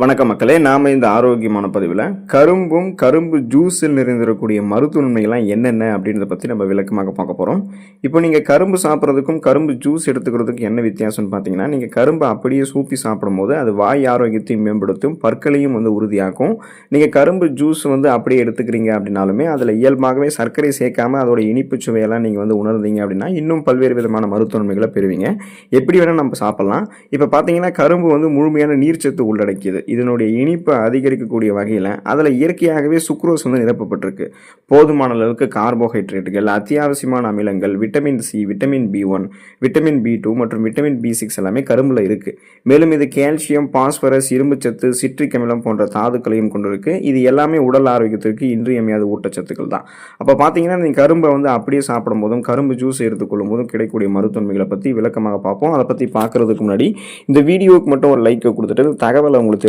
வணக்க மக்களே நாம் இந்த ஆரோக்கியமான பதிவில் கரும்பும் கரும்பு ஜூஸில் நிறைந்திருக்கக்கூடிய மருத்துவ நன்மைகள்லாம் என்னென்ன அப்படின்றத பற்றி நம்ம விளக்கமாக பார்க்க போகிறோம் இப்போ நீங்கள் கரும்பு சாப்பிட்றதுக்கும் கரும்பு ஜூஸ் எடுத்துக்கிறதுக்கும் என்ன வித்தியாசம்னு பார்த்தீங்கன்னா நீங்கள் கரும்பை அப்படியே சூப்பி சாப்பிடும்போது அது வாய் ஆரோக்கியத்தையும் மேம்படுத்தும் பற்களையும் வந்து உறுதியாக்கும். நீங்கள் கரும்பு ஜூஸ் வந்து அப்படியே எடுத்துக்கிறீங்க அப்படின்னாலுமே அதில் இயல்பாகவே சர்க்கரை சேர்க்காம அதோட இனிப்பு சுவையெல்லாம் நீங்கள் வந்து உணர்ந்தீங்க அப்படின்னா இன்னும் பல்வேறு விதமான மருத்துவ நன்மைகளை பெறுவீங்க. எப்படி வேணால் நம்ம சாப்பிட்லாம். இப்போ பார்த்தீங்கன்னா கரும்பு வந்து முழுமையான நீர்ச்சத்து உள்ளடக்கியது. இதனுடைய இனிப்பை அதிகரிக்கக்கூடிய வகையில் அதில் இயற்கையாகவே சுக்ரோஸ் வந்து நிரப்பப்பட்டிருக்கு. போதுமான அளவுக்கு கார்போஹைட்ரேட்டுகள் அத்தியாவசியமான அமிலங்கள் vitamin C vitamin B one vitamin B two மற்றும் விட்டமின் பி சிக்ஸ் எல்லாமே கரும்பில் இருக்குது மேலும் இது கால்சியம் பாஸ்பரஸ் இரும்புச்சத்து சிட்ரிக் அமிலம் போன்ற தாதுக்களையும் கொண்டிருக்கு. இது எல்லாமே உடல் ஆரோக்கியத்திற்கு இன்றியமையாத ஊட்டச்சத்துக்கள் தான். அப்போ பார்த்தீங்கன்னா நீங்கள் கரும்பை வந்து அப்படியே சாப்பிடும் போதும் கரும்பு ஜூஸ் எடுத்துக்கொள்ளும் போதும் கிடைக்கக்கூடிய மருத்துவமைகளை பற்றி விளக்கமாக பார்ப்போம். அதை பற்றி பார்க்கறதுக்கு முன்னாடி இந்த வீடியோவுக்கு மட்டும் ஒரு லைக்கை கொடுத்துட்டு தகவலை உங்களுக்கு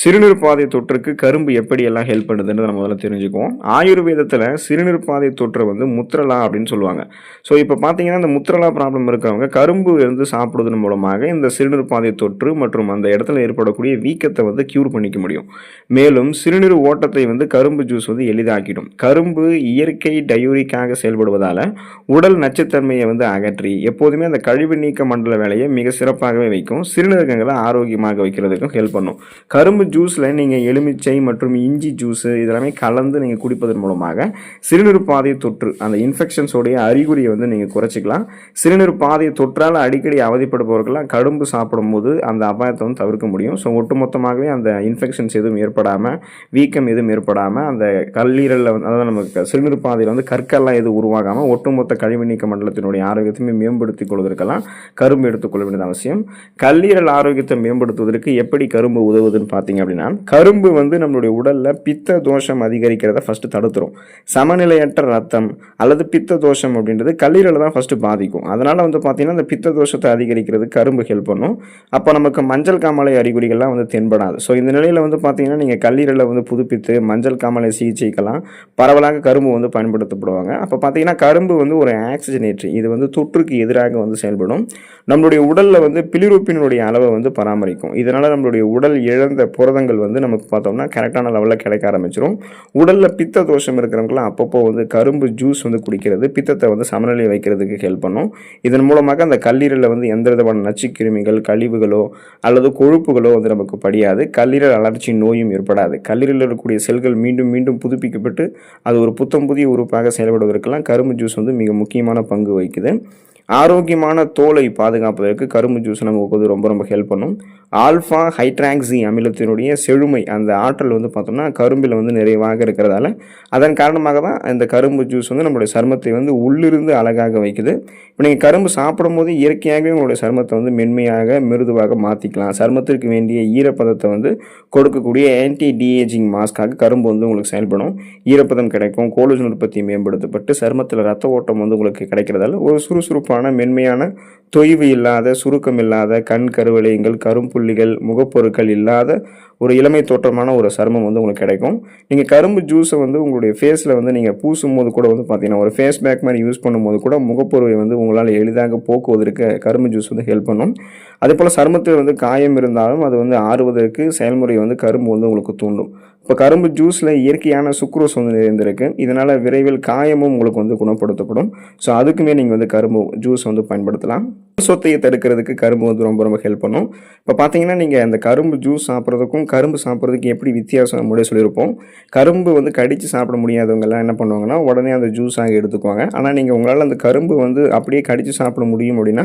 சிறுநீர் பாதை தொற்றுக்கு கரும்பு எப்படி எல்லாம் ஹெல்ப் பண்ணுதுன்னு நம்ம முதல்ல தெரிஞ்சுக்குவோம். ஆயுர்வேதத்தில் சிறுநீர் பாதை தொற்று வந்து முத்திரலா அப்படின்னு சொல்லுவாங்க. ஸோ இப்போ பார்த்தீங்கன்னா இந்த முத்திரலா ப்ராப்ளம் இருக்கிறவங்க கரும்பு வந்து சாப்பிடுவதன் மூலமாக இந்த சிறுநீர் பாதை தொற்று மற்றும் அந்த இடத்துல ஏற்படக்கூடிய வீக்கத்தை வந்து க்யூர் பண்ணிக்க முடியும். மேலும் சிறுநீர் ஓட்டத்தை வந்து கரும்பு ஜூஸ் வந்து எளிதாக்கிடும். கரும்பு இயற்கை டயூரிக்காக செயல்படுவதால் உடல் நச்சுத்தன்மையை வந்து அகற்றி எப்போதுமே அந்த கழிவு நீக்க மண்டல வேலையை மிக சிறப்பாகவே வைக்கும். சிறுநீரகங்களை ஆரோக்கியமாக வைக்கிறதுக்கும் ஹெல்ப் பண்ணும். கரும்பு ஜூஸில் நீங்கள் எலுமிச்சை மற்றும் இஞ்சி ஜூஸு இதெல்லாமே கலந்து நீங்கள் குடிப்பதன் மூலமாக சிறுநீர் பாதை தொற்று அந்த இன்ஃபெக்ஷன்ஸோடைய அறிகுறியை வந்து நீங்கள் குறைச்சிக்கலாம். சிறுநீர் பாதை தொற்றால் அடிக்கடி அவதிப்படுபவர்கள்லாம் கடும்பு சாப்பிடும் போது அந்த அபாயத்தை வந்து தவிர்க்க முடியும். ஸோ ஒட்டுமொத்தமாகவே அந்த இன்ஃபெக்ஷன்ஸ் எதுவும் ஏற்படாமல் வீக்கம் எதுவும் ஏற்படாமல் அந்த கல்லீரலில் வந்து அதாவது நமக்கு சிறுநீர் பாதையில் வந்து கற்கள்லாம் எதுவும் உருவாகாமல் ஒட்டுமொத்த கழிவு நீக்க மண்டலத்தினுடைய ஆரோக்கியத்தையுமே மேம்படுத்திக் கொள்வதற்கெல்லாம் கரும்பு எடுத்துக்கொள்ள வேண்டியது அவசியம். கல்லீரல் ஆரோக்கியத்தை மேம்படுத்துவதற்கு எப்படி கரும்பு உதவுதுன்னு பார்த்தீங்க அப்படின்னா கரும்பு வந்து நம்மளுடைய உடலில் பித்த தோஷம் அதிகரிக்கிறத ஃபஸ்ட்டு தடுத்துரும். சமநிலையற்ற ரத்தம் அல்லது பித்த தோஷம் அப்படின்றது கல்லீரலை தான் ஃபஸ்ட்டு பாதிக்கும். அதனால் வந்து பார்த்தீங்கன்னா இந்த பித்த தோஷத்தை அதிகரிக்கிறது கரும்பு ஹெல்ப் பண்ணும். அப்போ நமக்கு மஞ்சள் காமாலை அறிகுறிகள்லாம் வந்து தென்படாது. ஸோ இந்த நிலையில் வந்து பார்த்தீங்கன்னா நீங்கள் கல்லீரலை வந்து புதுப்பித்து மஞ்சள் காமாலை சிகிச்சைக்கெல்லாம் பரவலாக கரும்பு வந்து பயன்படுத்தப்படுவாங்க. அப்போ பார்த்தீங்கன்னா கரும்பு வந்து ஒரு ஆக்சிஜனேற்றி. இது வந்து தொற்றுக்கு எதிராக வந்து செயல்படும். நம்மளுடைய உடலில் வந்து பிலிரூப்பினுடைய அளவை வந்து பராமரிக்கும். இதனால் நம்மளுடைய உடல் இழந்த புரதங்கள் வந்து நமக்கு பார்த்தோம்னா கரெக்டான லெவலில் கிடைக்க ஆரம்பிச்சிடும் உடலில் பித்த தோஷம் இருக்கிறவங்களாம் அப்பப்போ வந்து கரும்பு ஜூஸ் வந்து குடிக்கிறது பித்தத்தை வந்து சமநிலை வைக்கிறதுக்கு ஹெல்ப் பண்ணும். இதன் மூலமாக அந்த கல்லீரலில் வந்து எந்த விதமான நச்சுக்கிருமிகள் கழிவுகளோ அல்லது கொழுப்புகளோ வந்து நமக்கு படியாது. கல்லீரல் அலர்ச்சி நோயும் ஏற்படாது. கல்லீரலில் இருக்கக்கூடிய செல்கள் மீண்டும் மீண்டும் புதுப்பிக்கப்பட்டு அது ஒரு புத்தம் புதிய உறுப்பாக செயல்படுவதற்கெல்லாம் கரும்பு ஜூஸ் வந்து மிக முக்கியமான பங்கு வகிக்குது. ஆரோக்கியமான தோலை பாதுகாப்பதற்கு கரும்பு ஜூஸ் நமக்கு வந்து ரொம்ப ரொம்ப ஹெல்ப் பண்ணும். ஆல்ஃபா ஹைட்ராக்சி அமிலத்தினுடைய செழுமை அந்த ஆற்றல் வந்து பார்த்தோம்னா கரும்பில் வந்து நிறைவாக இருக்கிறதால அதன் காரணமாக தான் இந்த கரும்பு ஜூஸ் வந்து நம்மளுடைய சருமத்தை வந்து உள்ளிருந்து அழகாக வைக்குது. இப்போ நீங்கள் கரும்பு சாப்பிடும்போது இயற்கையாகவே உங்களுடைய சருமத்தை வந்து மென்மையாக மிருதுவாக மாற்றிக்கலாம் சருமத்திற்கு வேண்டிய ஈரப்பதத்தை வந்து கொடுக்கக்கூடிய ஆன்டி டிஏஜிங் மாஸ்க்காக கரும்பு வந்து உங்களுக்கு செயல்படும். ஈரப்பதம் கிடைக்கும் கோலஜன் உற்பத்தி மேம்படுத்தப்பட்டு சருமத்தில் ரத்த ஓட்டம் வந்து உங்களுக்கு கிடைக்கிறதால ஒரு சுறுசுறுப்பான மென்மையான தொய்வு இல்லாத சுருக்கம் இல்லாத கண் கருவளையங்கள் புள்ளிகள் முகப்பொருட்கள் இல்லாத ஒரு இளமை தோற்றமான ஒரு சருமம் வந்து உங்களுக்கு கிடைக்கும். நீங்கள் கரும்பு ஜூஸை வந்து உங்களுடைய ஃபேஸில் வந்து நீங்கள் பூசும் போது கூட வந்து பார்த்தீங்கன்னா ஒரு ஃபேஸ் பேக் மாதிரி யூஸ் பண்ணும்போது கூட முகப்பொருவை வந்து உங்களால் எளிதாக போக்குவதற்கு கரும்பு ஜூஸ் வந்து ஹெல்ப் பண்ணும். அதே போல் சருமத்தில் வந்து காயம் இருந்தாலும் அது வந்து ஆறுவதற்கு செயல்முறை வந்து கரும்பு வந்து உங்களுக்கு தூண்டும். இப்போ கரும்பு ஜூஸில் இயற்கையான சுக்ரோஸ் வந்து நிறைந்திருக்கு. இதனால் விரைவில் காயமும் உங்களுக்கு வந்து குணப்படுத்தப்படும். ஸோ அதுக்குமே நீங்கள் வந்து கரும்பு ஜூஸ் வந்து பயன்படுத்தலாம். சொத்தையை தடுக்கிறதுக்கு கரும்பு வந்து ரொம்ப ரொம்ப ஹெல்ப் பண்ணும். இப்போ பார்த்தீங்கன்னா நீங்கள் அந்த கரும்பு ஜூஸ் சாப்பிட்றதுக்கும் கரும்பு சாப்பிட்றதுக்கும் எப்படி வித்தியாசம் நம்மளே சொல்லியிருப்போம். கரும்பு வந்து கடித்து சாப்பிட முடியாதவங்கெல்லாம் என்ன பண்ணுவாங்கன்னா உடனே அந்த ஜூஸாக எடுத்துக்குவாங்க. ஆனால் நீங்கள் உங்களால் அந்த கரும்பு வந்து அப்படியே கடித்து சாப்பிட முடியும் அப்படின்னா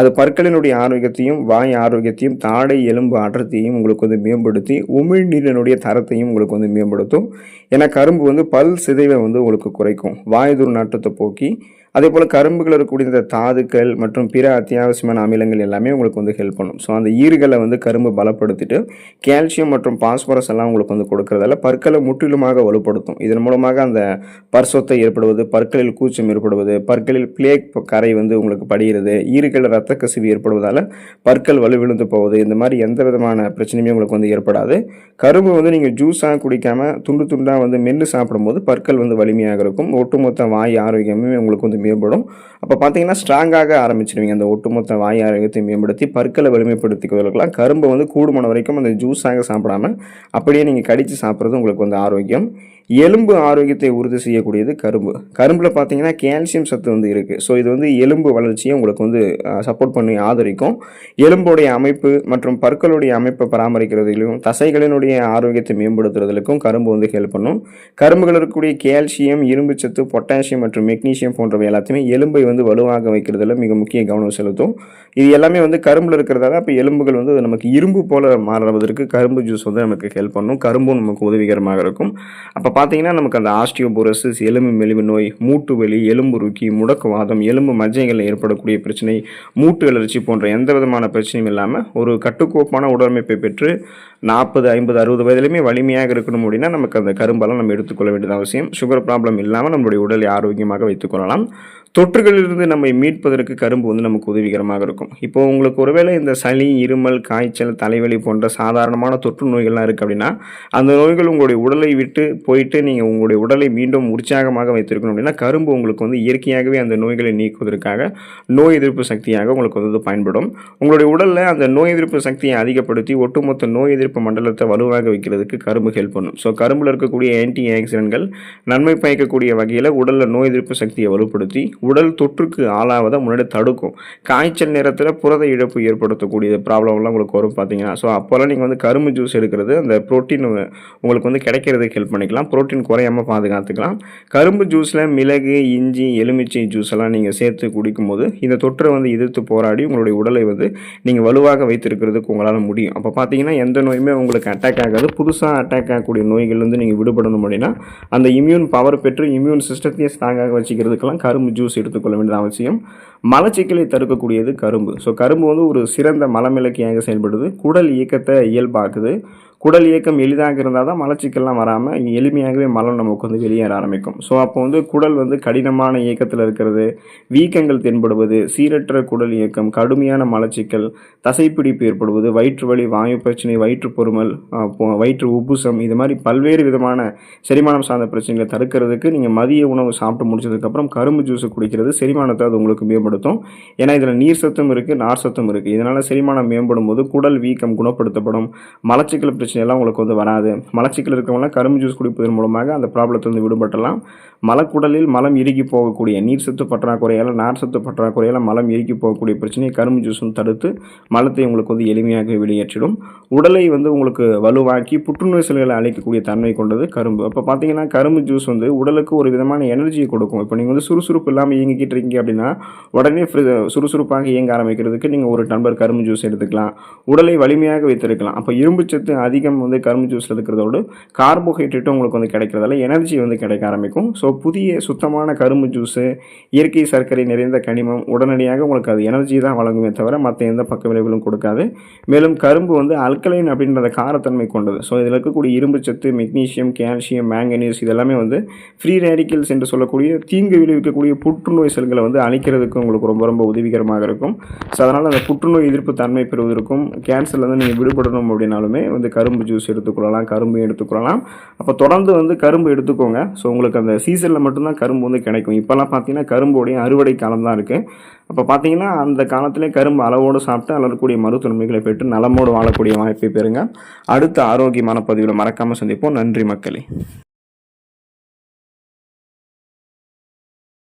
அது பற்களினுடைய ஆரோக்கியத்தையும் வாய் ஆரோக்கியத்தையும் தாடை எலும்பு ஆற்றத்தையும் உங்களுக்கு வந்து மேம்படுத்தி உமிழ்நீரினுடைய தரத்தையும் உங்களுக்கு வந்து மேம்படுத்தும். ஏன்னா கரும்பு வந்து பல் சிதைவை வந்து உங்களுக்கு குறைக்கும். வாயுதூர் நட்டத்தை போக்கி அதே போல் கரும்புகள் இருக்கக்கூடிய இந்த தாதுக்கள் மற்றும் பிற அத்தியாவசியமான அமிலங்கள் எல்லாமே உங்களுக்கு வந்து ஹெல்ப் பண்ணும். ஸோ அந்த ஈறுகளை வந்து கரும்பு பலப்படுத்திட்டு கால்சியம் மற்றும் பாஸ்பரஸ் எல்லாம் உங்களுக்கு வந்து கொடுக்கறதால பற்களை முற்றிலுமாக வலுப்படுத்தும். இதன் மூலமாக அந்த பர்சொத்தை ஏற்படுவது பற்களில் கூச்சம் ஏற்படுவது பற்களில் பிளேக் கரை வந்து உங்களுக்கு படிகிறது ஈறுகள் ரத்த கசிவு ஏற்படுவதால் பற்கள் வலுவிழுந்து போவது இந்த மாதிரி எந்த விதமான பிரச்சனையுமே உங்களுக்கு வந்து ஏற்படாது. கரும்பு வந்து நீங்கள் ஜூஸாக குடிக்காமல் துண்டு துண்டாக வந்து மென்று சாப்பிடும்போது பற்கள் வந்து வலிமையாக இருக்கும். ஒட்டுமொத்த வாய் ஆரோக்கியமே உங்களுக்கு வந்து மேம்படும். அப்போ பார்த்தீங்கன்னா ஸ்ட்ராங்காக ஆரம்பிச்சிருவீங்க. அந்த ஒட்டுமொத்த வாய் ஆரோக்கியத்தை மேம்படுத்தி பற்களை வலிமைப்படுத்திக்கிறதுக்கெல்லாம் கரும்பை வந்து கூடுமான வரைக்கும் அந்த ஜூஸாக சாப்பிடாம அப்படியே நீங்கள் கடித்து சாப்பிட்றது உங்களுக்கு வந்து ஆரோக்கியம். எலும்பு ஆரோக்கியத்தை உறுதி செய்யக்கூடியது கரும்பு. கரும்பில் பார்த்தீங்கன்னா கால்சியம் சத்து வந்து இருக்குது ஸோ இது வந்து எலும்பு வளர்ச்சியை உங்களுக்கு வந்து சப்போர்ட் பண்ணி ஆதரிக்கும். எலும்புடைய அமைப்பு மற்றும் பற்களுடைய அமைப்பை பராமரிக்கிறதுலையும் தசைகளினுடைய ஆரோக்கியத்தை மேம்படுத்துறதுக்கும் கரும்பு வந்து ஹெல்ப் பண்ணும். கரும்புகள் இருக்கக்கூடிய கால்சியம் இரும்பு சத்து பொட்டாசியம் மற்றும் மெக்னீசியம் போன்றவை எல்லாத்தையுமே எலும்பை வந்து வலுவாக வைக்கிறதுல மிக முக்கிய கவனம் செலுத்தும். இது எல்லாமே வந்து கரும்பில் இருக்கிறதால அப்போ எலும்புகள் வந்து நமக்கு இரும்பு போல மாறுவதற்கு கரும்பு ஜூஸ் வந்து நமக்கு ஹெல்ப் பண்ணும். கரும்பும் நமக்கு உதவிகரமாக இருக்கும். அப்போ பார்த்தீங்கன்னா நமக்கு அந்த ஆஸ்டியோபோரோசிஸ் எலும்பு மெலிவு நோய் மூட்டு வலி எலும்பு ருக்கி முடக்குவாதம் எலும்பு மஜ்ஜைகளில் ஏற்படக்கூடிய பிரச்சனை மூட்டு அலர்ச்சி போன்ற எந்த விதமான பிரச்சனையும் இல்லாமல் ஒரு கட்டுக்கோப்பான உடலமைப்பை பெற்று நாற்பது ஐம்பது அறுபது வயதிலுமே வலிமையாக இருக்கணும் அப்படின்னா நமக்கு அந்த கரும்பெல்லாம் நம்ம எடுத்துக்கொள்ள வேண்டியது அவசியம். சுகர் ப்ராப்ளம் இல்லாமல் நம்மளுடைய உடலை ஆரோக்கியமாக வைத்துக்கொள்ளலாம் தொற்றுகளிலிருந்து நம்மை மீட்பதற்கு கரும்பு வந்து நமக்கு உதவிகரமாக இருக்கும். இப்போ உங்களுக்கு ஒருவேளை இந்த சளி இருமல் காய்ச்சல் தலைவலி போன்ற சாதாரணமான தொற்று நோய்கள்லாம் இருக்குது அப்படின்னா அந்த நோய்கள் உங்களுடைய உடலை விட்டு போயிட்டு நீங்கள் உங்களுடைய உடலை மீண்டும் உற்சாகமாக வைத்திருக்கணும் அப்படின்னா கரும்பு உங்களுக்கு வந்து இயற்கையாகவே அந்த நோய்களை நீக்குவதற்காக நோய் எதிர்ப்பு சக்தியாக உங்களுக்கு வந்து பயன்படும். உங்களுடைய உடலில் அந்த நோய் எதிர்ப்பு சக்தியை அதிகப்படுத்தி ஒட்டுமொத்த நோய் எதிர்ப்பு மண்டலத்தை வலுவாக வைக்கிறதுக்கு கரும்பு ஹெல்ப் பண்ணும். ஸோ கரும்பில் இருக்கக்கூடிய ஆன்டி ஆக்சிடென்ட்கள் நன்மை பயக்கக்கூடிய வகையில் உடலில் நோய் எதிர்ப்பு சக்தியை வலுப்படுத்தி உடல் தொற்றுக்கு ஆளாவதை முன்னாடி தடுக்கும். காய்ச்சல் நேரத்தில் புரத இழப்பு ஏற்படுத்தக்கூடிய ப்ராப்ளம்லாம் உங்களுக்கு வரும் பார்த்தீங்கன்னா. ஸோ அப்போல்லாம் நீங்கள் வந்து கரும்பு ஜூஸ் எடுக்கிறது அந்த ப்ரோட்டீன் உங்களுக்கு வந்து கிடைக்கிறதுக்கு ஹெல்ப் பண்ணிக்கலாம். ப்ரோட்டீன் குறையாமல் பாதுகாத்துக்கலாம். கரும்பு ஜூஸில் மிளகு இஞ்சி எலுமிச்சை ஜூஸ் எல்லாம் நீங்கள் சேர்த்து குடிக்கும்போது இந்த தொற்றை வந்து எதிர்த்து போராடி உங்களுடைய உடலை வந்து நீங்கள் வலுவாக வைத்திருக்கிறதுக்கு உங்களால் முடியும். அப்போ பார்த்தீங்கன்னா எந்த நோயுமே உங்களுக்கு அட்டாக் ஆகாது. புதுசாக அட்டாக் ஆகக்கூடிய நோய்கள்லேருந்து நீங்கள் விடுபடணும் அப்படின்னா அந்த இம்யூன் பவர் பெற்று இம்யூன் சிஸ்டத்தையே ஸ்ட்ராங்காக வச்சுக்கிறதுக்கெல்லாம் கரும்பு ஜூஸ் எடுத்துக்கொள்ள வேண்டியது அவசியம். மலச்சிக்கலை தடுக்கக்கூடியது கரும்பு. ஸோ கரும்பு வந்து ஒரு சிறந்த மலமிளக்கியாக செயல்படுது? குடல் இயக்கத்தை இயல்பாக்குது. குடல் இயக்கம் எளிதாக இருந்தால் தான் மலச்சிக்கல்லாம் வராமல் எளிமையாகவே மலம் நமக்கு வந்து வெளியேற ஆரம்பிக்கும். ஸோ அப்போ வந்து குடல் வந்து கடினமான இயக்கத்தில் இருக்கிறது வீக்கங்கள் தென்படுவது சீரற்ற குடல் இயக்கம் கடுமையான மலச்சிக்கல் தசைப்பிடிப்பு ஏற்படுவது வயிற்று வலி வாயு பிரச்சனை வயிற்று பொறுமல் வயிற்று உப்புசம் இது மாதிரி பல்வேறு விதமான செரிமானம் சார்ந்த பிரச்சனைகளை தடுக்கிறதுக்கு நீங்கள் மதிய உணவு சாப்பிட்டு முடிச்சதுக்கப்புறம் கரும்பு ஜூஸ் குடிக்கிறது செரிமானத்தை அது உங்களுக்கு மேம்படுத்தும். ஏன்னா இதில் நீர் சத்தும் இருக்குது நார் சத்தும் இருக்குது இதனால் செரிமானம் மேம்படும் போது குடல் வீக்கம் குணப்படுத்தப்படும் மலச்சிக்கல் பிரச்சனை பிரச்சனைலாம் உங்களுக்கு வந்து வராது. மலச்சிக்கல் இருக்கவங்களாம் கரும்பு ஜூஸ் குடிப்பதன் மூலமாக அந்த ப்ராப்ளத்திலிருந்து விடுபட்டலாம் மலக்குடலில் மலம் இறுகி போகக்கூடிய நீர் சத்து பற்றாக்குறையால் நார் சத்து பற்றாக்குறையால் மலம் இறுக்கி போகக்கூடிய பிரச்சனையை கரும்பு ஜூஸும் தடுத்து மலத்தை உங்களுக்கு வந்து எளிமையாக வெளியேற்றிடும். உடலை வந்து உங்களுக்கு வலுவாக்கி புற்றுநோய் செல்களை அழைக்கக்கூடிய தன்மை கொண்டது கரும்பு. அப்போ பார்த்தீங்கன்னா கரும்பு ஜூஸ் வந்து உடலுக்கு ஒரு விதமான எனர்ஜியை கொடுக்கும். இப்போ நீங்கள் வந்து சுறுசுறுப்பு இல்லாமல் இயங்கிக்கிட்டு இருக்கீங்க அப்படின்னா உடனே சுறுசுறுப்பாக இயங்க ஆரம்பிக்கிறதுக்கு நீங்கள் ஒரு டம்பர் கரும்பு ஜூஸ் எடுத்துக்கலாம். உடலை வலிமையாக வைத்திருக்கலாம். அப்போ இரும்பு சத்து அதிக அதிகம் வந்து கரும்பு ஜூஸில் இருக்கிறதோடு கார்போஹைட்ரேட்டும் உங்களுக்கு வந்து கிடைக்கிறதால எனர்ஜி வந்து கிடைக்க ஆரம்பிக்கும். ஸோ புதிய சுத்தமான கரும்பு ஜூஸு இயற்கை சர்க்கரை நிறைந்த கனிமம் உடனடியாக உங்களுக்கு அது எனர்ஜி தான் வழங்குமே தவிர மற்ற எந்த பக்க விளைவுகளும் கொடுக்காது. மேலும் கரும்பு வந்து அல்கலைன் அப்படின்றத காரத்தன்மை கொண்டது. ஸோ இதில் இருக்கக்கூடிய இரும்பு சத்து மெக்னீஷியம் கால்சியம் மேங்கனீஸ் இதெல்லாமே வந்து ஃப்ரீ ரேடிக்கல்ஸ் என்று சொல்லக்கூடிய தீங்கு விளைவிக்கக்கூடிய புற்றுநோய் செல்களை வந்து அழிக்கிறதுக்கு உங்களுக்கு ரொம்ப ரொம்ப உதவிகரமாக இருக்கும். ஸோ அதனால் அந்த புற்றுநோய் எதிர்ப்பு தன்மை பெறுவதற்கும் கேன்சர்லேருந்து நீங்கள் விடுபடணும் அப்படின்னாலுமே வந்து கரும்பு கரும்பு ஜூஸ் எடுத்துக்கொள்ளலாம் கரும்பு எடுத்துக்கொள்ளலாம். அப்போ தொடர்ந்து வந்து கரும்பு எடுத்துக்கோங்க. ஸோ உங்களுக்கு அந்த சீசனில் மட்டும்தான் கரும்பு வந்து கிடைக்கும். இப்போல்லாம் பார்த்தீங்கன்னா கரும்போடைய அறுவடை காலம் தான் இருக்குது அப்போ பார்த்தீங்கன்னா அந்த காலத்திலே கரும்பு அளவோடு சாப்பிட்டு அளரக்கூடிய மருத்துவமைகளை பெற்று நலமோடு வாழக்கூடிய வாய்ப்பை பெறுங்க. அடுத்த ஆரோக்கியமான பதிவில் மறக்காமல் சந்திப்போம். நன்றி மக்களே.